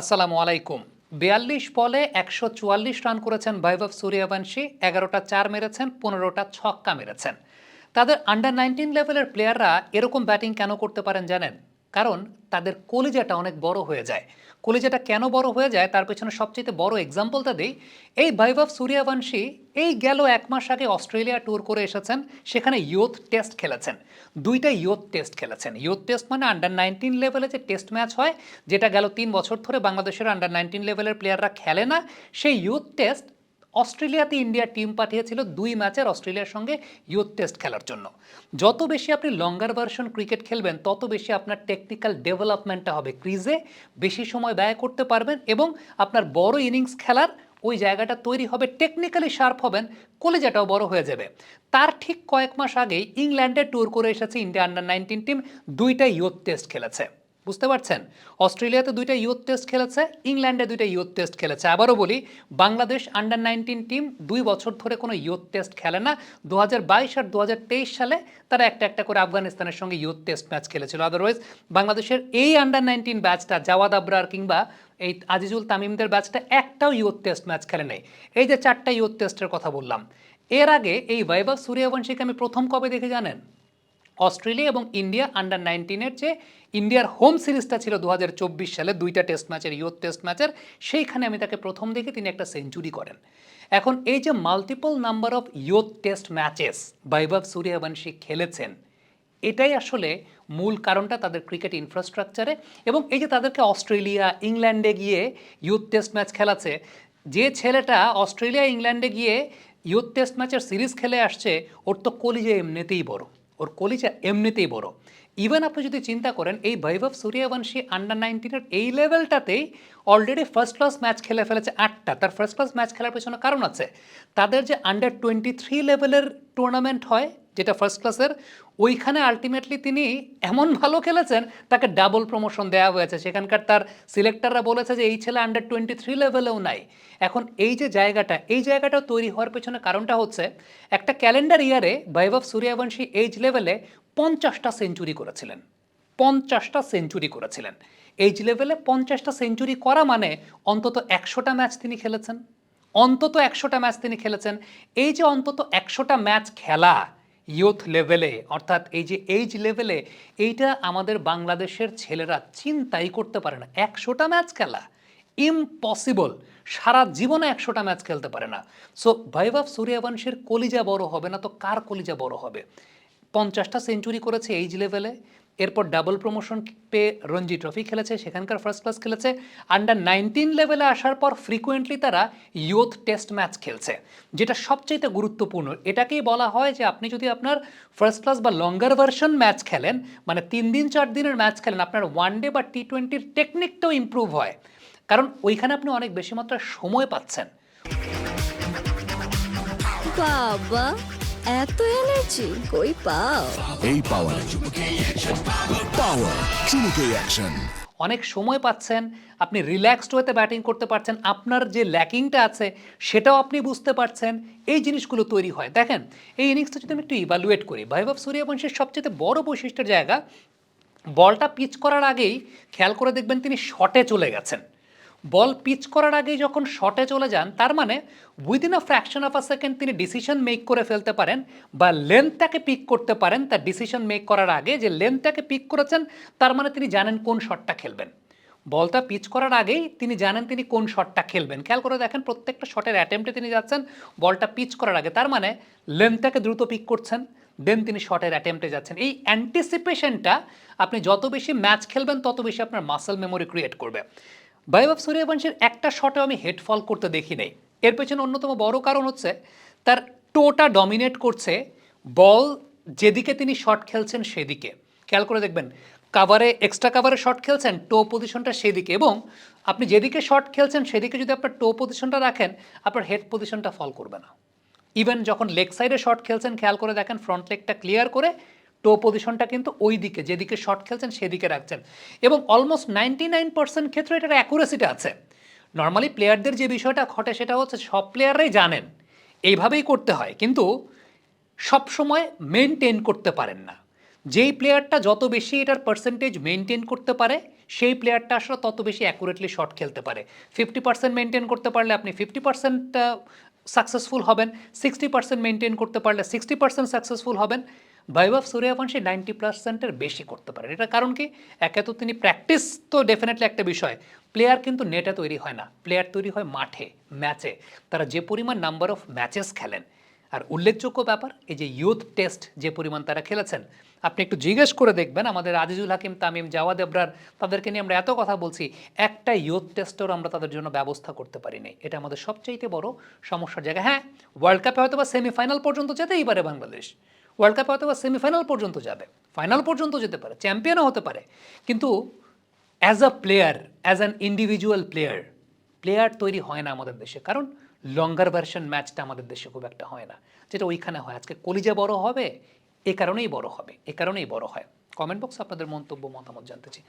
আসসালামু আলাইকুম। বিয়াল্লিশ বলে একশো চুয়াল্লিশ রান করেছেন বৈভব সূর্যবংশী, এগারোটা চার মেরেছেন, পনেরোটা ছক্কা মেরেছেন। তাদের আন্ডার নাইনটিন লেভেলের প্লেয়াররা এরকম ব্যাটিং কেন করতে পারেন জানেন? কারণ তাদের কলিজাটা অনেক বড় হয়ে যায়। কলিজাটা কেন বড় হয়ে যায়? তার পেছনে সবচেয়ে বড় এক্সাম্পলটা দিই। এই বৈভব সূর্যবংশী এই গেল এক মাস আগে অস্ট্রেলিয়া ট্যুর করে এসেছেন। সেখানে ইয়ুথ টেস্ট খেলেছেন। দুইটা ইয়ুথ টেস্ট খেলেছেন। ইয়ুথ টেস্ট মানে আন্ডার নাইনটিন লেভেলে যে টেস্ট ম্যাচ হয়, যেটা গেল তিন বছর ধরে বাংলাদেশের আন্ডার নাইনটিন লেভেলের প্লেয়াররা খেলে না, সেই ইয়ুথ টেস্ট অস্ট্রেলিয়াতে ইন্ডিয়া টিম পাঠিয়েছিল দুই ম্যাচের অস্ট্রেলিয়ার সঙ্গে ইয়ুথ টেস্ট খেলার জন্য। যত বেশি আপনি লঙ্গার ভার্সন ক্রিকেট খেলবেন, তত বেশি আপনার টেকনিক্যাল ডেভেলপমেন্টটা হবে ক্রিজে বেশি সময় ব্যয় করতে পারবেন এবং আপনার বড় ইনিংস খেলার ওই জায়গাটা তৈরি হবে টেকনিক্যালি শার্প হবেন, কলেজাটাও বড় হয়ে যাবে। তার ঠিক কয়েক মাস আগেই ইংল্যান্ডে ট্যুর করে এসেছে ইন্ডিয়া আন্ডার নাইনটিন টিম দুইটা ইয়ুথ টেস্ট খেলেছে। বুঝতে পারছেন? অস্ট্রেলিয়াতে দুইটা ইয়ুথ টেস্ট খেলেছে, ইংল্যান্ডে দুইটা ইয়ুথ টেস্ট খেলেছে। আবারও বলি, বাংলাদেশ আন্ডার নাইনটিন টিম দুই বছর ধরে কোনো ইয়ুথ টেস্ট খেলে না। দু হাজার বাইশ আর দু হাজার তেইশ সালে তারা একটা একটা করে আফগানিস্তানের সঙ্গে ইয়ুথ টেস্ট ম্যাচ খেলেছিল। আদারওয়াইজ বাংলাদেশের এই আন্ডার নাইনটিন ব্যাচটা জাওয়াদ আবরার কিংবা এই আজিজুল তামিমদের ব্যাচটা একটাও ইয়ুথ টেস্ট ম্যাচ খেলে নেই। এই যে চারটা ইয়ুথ টেস্টের কথা বললাম, এর আগে এই বৈভব সূর্যবংশীকে আমি প্রথম কবে দেখে জানেন? অস্ট্রেলিয়া এবং ইন্ডিয়া আন্ডার নাইনটিনের যে ইন্ডিয়ার হোম সিরিজটা ছিল দু হাজার চব্বিশ সালে, দুইটা টেস্ট ম্যাচের ইয়ুথ টেস্ট ম্যাচের সেইখানে আমি তাকে প্রথম দেখে তিনি একটা সেঞ্চুরি করেন। এখন এই যে multiple number of youth test matches Vaibhav Suryavanshi খেলেছেন, এটাই আসলে মূল কারণটা তাদের ক্রিকেট ইনফ্রাস্ট্রাকচারে এবং এই যে তাদেরকে অস্ট্রেলিয়া, ইংল্যান্ডে গিয়ে ইয়ুথ টেস্ট ম্যাচ খেলাচ্ছে, যে ছেলেটা অস্ট্রেলিয়া, ইংল্যান্ডে গিয়ে ইয়ুথ টেস্ট ম্যাচের সিরিজ খেলে আসছে, ওর তো কলিজে এমনিতেই বড়। ওর কলিজা এমনিতেই বড়। ইভেন আপনি যদি চিন্তা করেন, এই বৈভব সূর্যবংশী আন্ডার নাইনটিনের এই লেভেলটাতেই অলরেডি ফার্স্ট ক্লাস ম্যাচ খেলে ফেলেছে আটটা। তার ফার্স্ট ক্লাস ম্যাচ খেলার পেছনে কারণ আছে, তাদের যে আন্ডার টোয়েন্টি থ্রি লেভেলের টুর্নামেন্ট হয় যেটা ফার্স্ট ক্লাসের ওইখানে আলটিমেটলি তিনি এমন ভালো খেলেছেন, তাকে ডাবল প্রমোশন দেওয়া হয়েছে। সেখানকার তার সিলেক্টররা বলেছে যে, এই ছেলে আন্ডার টোয়েন্টি থ্রি লেভেলেও নাই। এখন এই যে জায়গাটা, এই জায়গাটা তৈরি হওয়ার পেছনে কারণটা হচ্ছে, একটা ক্যালেন্ডার ইয়ারে বৈভব সূর্যবংশী এইজ লেভেলে পঞ্চাশটা সেঞ্চুরি করেছিলেন। পঞ্চাশটা সেঞ্চুরি করেছিলেন। এইজ লেভেলে পঞ্চাশটা সেঞ্চুরি করা মানে অন্তত একশোটা ম্যাচ তিনি খেলেছেন। অন্তত একশোটা ম্যাচ তিনি খেলেছেন। এই যে অন্তত একশোটা ম্যাচ খেলা ইয়ুথ লেভেলে অর্থাৎ এই যে এইজ লেভেলে এইটা আমাদের বাংলাদেশের ছেলেরা চিন্তাই করতে পারে না। একশোটা ম্যাচ খেলা ইম্পসিবল সারা জীবনে একশোটা ম্যাচ খেলতে পারে না। সো ভাইভাব সূর্যাবংশের কলিজা বড় হবে না তো কার কলিজা বড় হবে? পঞ্চাশটা সেঞ্চুরি করেছে এইজ লেভেলে এরপর ডাবল প্রমোশন পেয়ে রঞ্জি ট্রফি খেলেছে, সেখানকার ফার্স্ট ক্লাস খেলেছে। আন্ডার নাইনটিন লেভেলে আসার পর ফ্রিকুয়েন্টলি তারা ইয়ুথ টেস্ট ম্যাচ খেলছে, যেটা সবচেয়ে গুরুত্বপূর্ণ। এটাকেই বলা হয় যে আপনি যদি আপনার ফার্স্ট ক্লাস বা লঙ্গার ভার্সন ম্যাচ খেলেন মানে তিন দিন, চার দিনের ম্যাচ খেলেন, আপনার ওয়ান ডে বা টি টোয়েন্টির টেকনিকটাও ইম্প্রুভ হয়। কারণ ওইখানে আপনি অনেক বেশি মাত্রায় সময় পাচ্ছেন। বাবা! এত এনার্জি কই পাও? এই পাওয়ার পাওয়ার চুমুকে অ্যাকশন অনেক সময় পাচ্ছেন আপনি রিল্যাক্সড ওয়েতে ব্যাটিং করতে পারছেন আপনার যে ল্যাকিংটা আছে সেটাও আপনি বুঝতে পারছেন এই জিনিসগুলো তৈরি হয়। দেখেন এই ইনিংসটা যদি আমি একটু ইভালুয়েট করি বৈভব সূর্যবংশের সবচেয়ে বড় বৈশিষ্ট্যের জায়গা বলটা পিচ করার আগেই খেয়াল করে দেখবেন তিনি শটে চলে গেছেন। বল পিচ করার আগেই যখন শটে চলে যান, তার মানে within a fraction of a second তিনি ডিসিশন মেক করে ফেলতে পারেন বা লেন্থটাকে পিক করতে পারেন তার ডিসিশন মেক করার আগে যে লেন্থটাকে পিক করেছেন, তার মানে তিনি জানেন কোন শটটা খেলবেন। বলটা পিচ করার আগেই তিনি জানেন তিনি কোন শটটা খেলবেন। খেয়াল করে দেখেন প্রত্যেকটা শটের অ্যাটেম্পটে তিনি যাচ্ছেন বলটা পিচ করার আগে, তার মানে লেন্থটাকে দ্রুত পিক করছেন দেন তিনি শটের অ্যাটেম্পটে যাচ্ছেন। এই অ্যান্টিসিপেশনটা আপনি যত বেশি ম্যাচ খেলবেন, তত বেশি আপনার মাসেল মেমোরি ক্রিয়েট করবে। বৈভব সূর্যবংশীর একটা শটেও আমি হেডফল করতে দেখি নেই। এর পেছনে অন্যতম বড় কারণ হচ্ছে, তার টোটা ডমিনেট করছে বল যেদিকে তিনি শট খেলছেন সেদিকে। খেয়াল করে দেখবেন কাভারে এক্সট্রা কাভারে শট খেলছেন টো পজিশনটা সেদিকে এবং আপনি যেদিকে শট খেলছেন সেদিকে যদি আপনার টো পজিশনটা রাখেন, আপনার হেড পজিশনটা ফল করবে না। ইভেন যখন লেগ সাইডে শট খেলছেন, খেয়াল করে দেখেন ফ্রন্ট লেগটা ক্লিয়ার করে টো পজিশনটা কিন্তু ওই দিকে যেদিকে শট খেলছেন সেদিকে রাখছেন। এবং অলমোস্ট নাইনটি নাইন পার্সেন্ট ক্ষেত্রে এটার অ্যাকুরেসিটা আছে। নর্মালি প্লেয়ারদের যে বিষয়টা ঘটে সেটা হচ্ছে সব প্লেয়াররাই জানেন, এইভাবেই করতে হয়। কিন্তু সবসময় মেনটেন করতে পারেন না। যেই প্লেয়ারটা যত বেশি এটার পার্সেন্টেজ মেনটেন করতে পারে, সেই প্লেয়ারটা আসলে তত বেশি অ্যাকুরেটলি শট খেলতে পারে। ফিফটি পার্সেন্ট মেনটেন করতে পারলে আপনি ফিফটি পার্সেন্ট সাকসেসফুল হবেন। সিক্সটি পার্সেন্ট মেনটেন করতে পারলে সিক্সটি পার্সেন্ট সাকসেসফুল হবেন। বৈভব সূর্যবংশী নাইনটি পার্সেন্টের বেশি করতে পারেন। এটার কারণ কি? একে তো তিনি প্র্যাকটিস তো ডেফিনেটলি একটা বিষয়। প্লেয়ার কিন্তু নেটে তৈরি হয় না। প্লেয়ার তৈরি হয় মাঠে ম্যাচে তারা যে পরিমাণ নাম্বার অফ ম্যাচেস খেলেন। আর উল্লেখযোগ্য ব্যাপার, এই যে ইউথ টেস্ট যে পরিমাণ তারা খেলেছেন, আপনি একটু জিজ্ঞেস করে দেখবেন, আমাদের আজিজুল হাকিম, তামিম, জাওয়াদ এবরার, তাদেরকে নিয়ে আমরা এত কথা বলছি, একটা ইয়ুথ টেস্টেরও আমরা তাদের জন্য ব্যবস্থা করতে পারি পারিনি এটা আমাদের সবচাইতে বড় সমস্যার জায়গা। হ্যাঁ ওয়ার্ল্ড কাপে হয়তো বা সেমিফাইনাল পর্যন্ত যেতেই পারে বাংলাদেশ। ওয়ার্ল্ড কাপে হয়তো বা সেমিফাইনাল পর্যন্ত যাবে। ফাইনাল পর্যন্ত যেতে পারে চ্যাম্পিয়নও হতে পারে। কিন্তু as a player as an individual player player তৈরি হয় না আমাদের দেশে। কারণ লঙ্গার ভার্সন ম্যাচটা আমাদের দেশে খুব একটা হয় না। যেটা ওইখানে হয়। আজকে কলিজা বড় হবে, এ কারণেই বড় হবে, এ কারণেই বড় হয়। কমেন্ট বক্সে আপনাদের মন্তব্য, মতামত জানতে চাই।